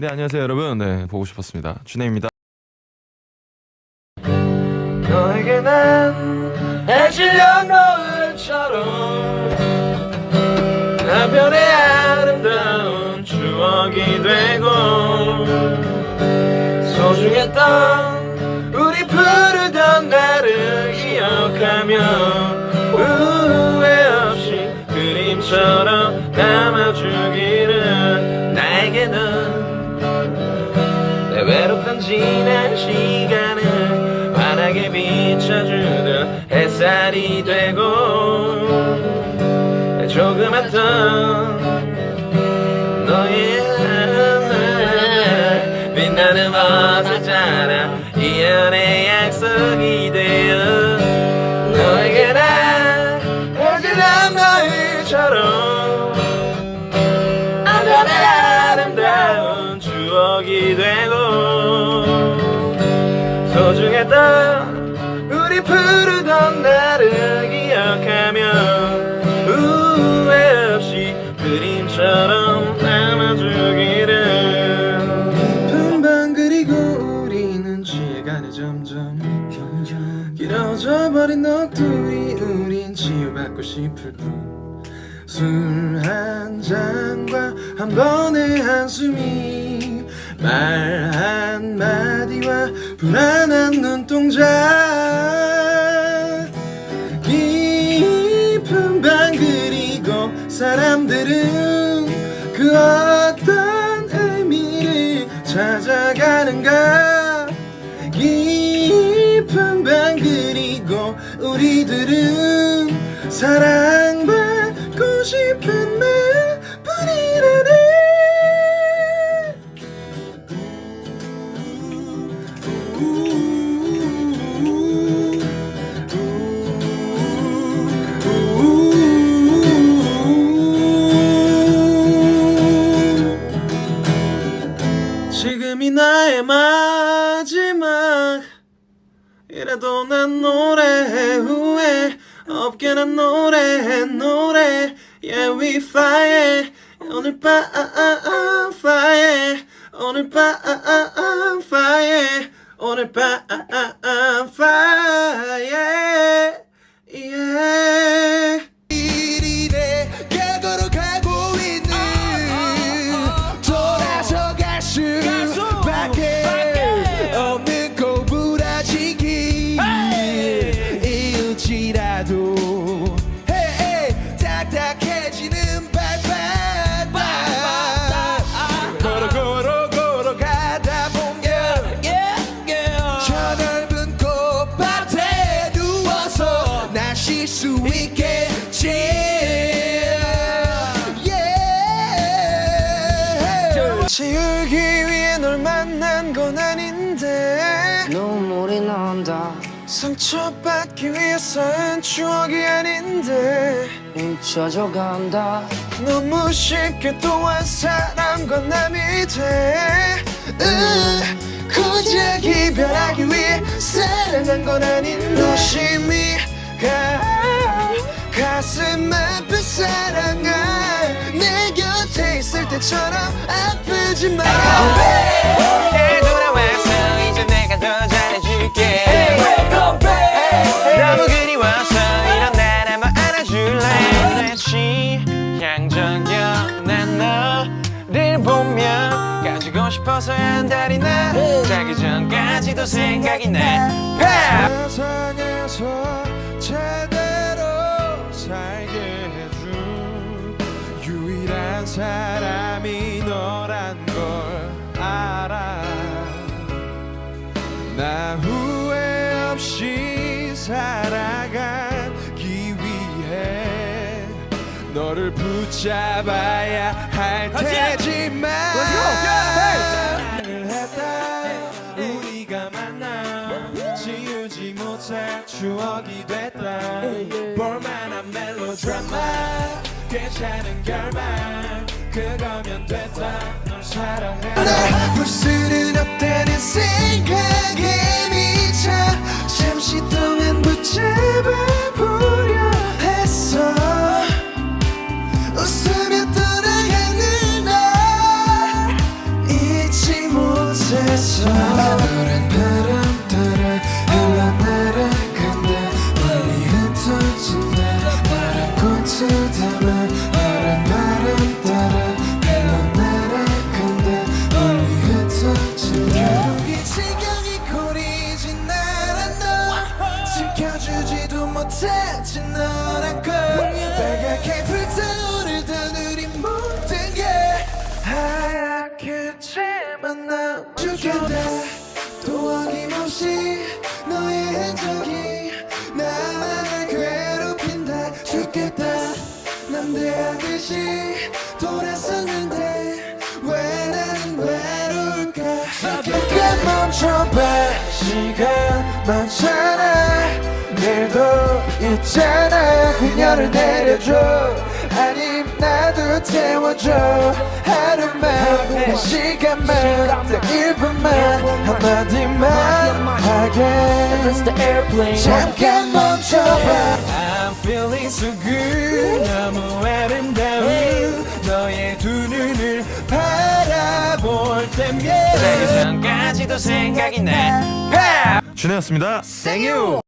네 안녕하세요 여러분. 네 보고 싶었습니다. 준혜입니다. 너에게 난 해질녘 노을처럼 나변의 아름다운 추억이 되고 소중했던 우리 부르던 나를 기억하며 후회 없이 그림처럼 남아주기 지난 시간을 환하게 비춰주는 햇살이 되고 내 조그맣던 너의 하늘 빛나는 어제잖아 이 연의 약속이 되어 너에게 난 해질녘 너희처럼 안전의 아름다운 추억이 되 치유받고 싶을 뿐. 술 한 잔과 한 번의 한숨이 말 한마디와 불안한 눈동자. 깊은 밤 그리고 사람들은 그 어떤 의미를 찾아가는가? 깊은 밤 그리고 우리들은 사랑받고 싶은 마 없게 난 노래해 노래 Yeah we fly 오늘 밤 fly 오늘 밤 fly 오늘 밤 fly 수 있겠지 yeah. 지우기 위해 널 만난 건 아닌데. 눈물이 난다 상처받기 위해선 추억이 아닌데. 잊혀져 간다. 너무 쉽게 또한 사람과 남이 돼. 으, 고작 이별하기 위해 사랑한 건 아닌데 조심히 가 가슴 아픈 사랑아 내 곁에 있을 때처럼 아프지 마. 날 돌아와서 이제 내가 더 잘해줄게. 너무 그리워서 이런 날 한번 안아줄래? 내 취향적여 난 너를 보면 가지고 싶어서 한 달이 나. 자기 전까지도 생각이 나. 팝! 세상에서 사람이 너란 걸 알아. 나 후회 없이 살아가기 위해 너를 붙잡아야 할 테지만 사랑을 했다. 우리가 만나 지우지 못할 추억이 됐다. 볼만한 멜로드라마 괜찮은 결말. 그거면 됐다. 널 사랑해. 볼 수는 없다는 생각에 미쳐 잠시 동안 붙잡아 보려 했어. 웃으며 떠나가는 날 했어 하늘은 지켜주지도 못했지 너라고 빨갛게 불타오르던 우리 모든 게 하얗게지만 나 죽겠다 또 어김없이 너의 흔적이 나만을 괴롭힌다. 죽겠다. 남대하듯이 돌아섰는데 왜 나는 외로울까? 잠깐 멈춰봐. 시간 많잖아 내일도 있잖아. 그녀를 내려줘. 아님 나도 태워줘. 하루만 시간만 딱 1분만 한마디만 하게. 잠깐 멈춰봐. I'm feeling so good. 너무 아름다운 너의 두 눈을 바라볼 때면 자기 전까지도 생각이 나. 준혜였습니다. 생유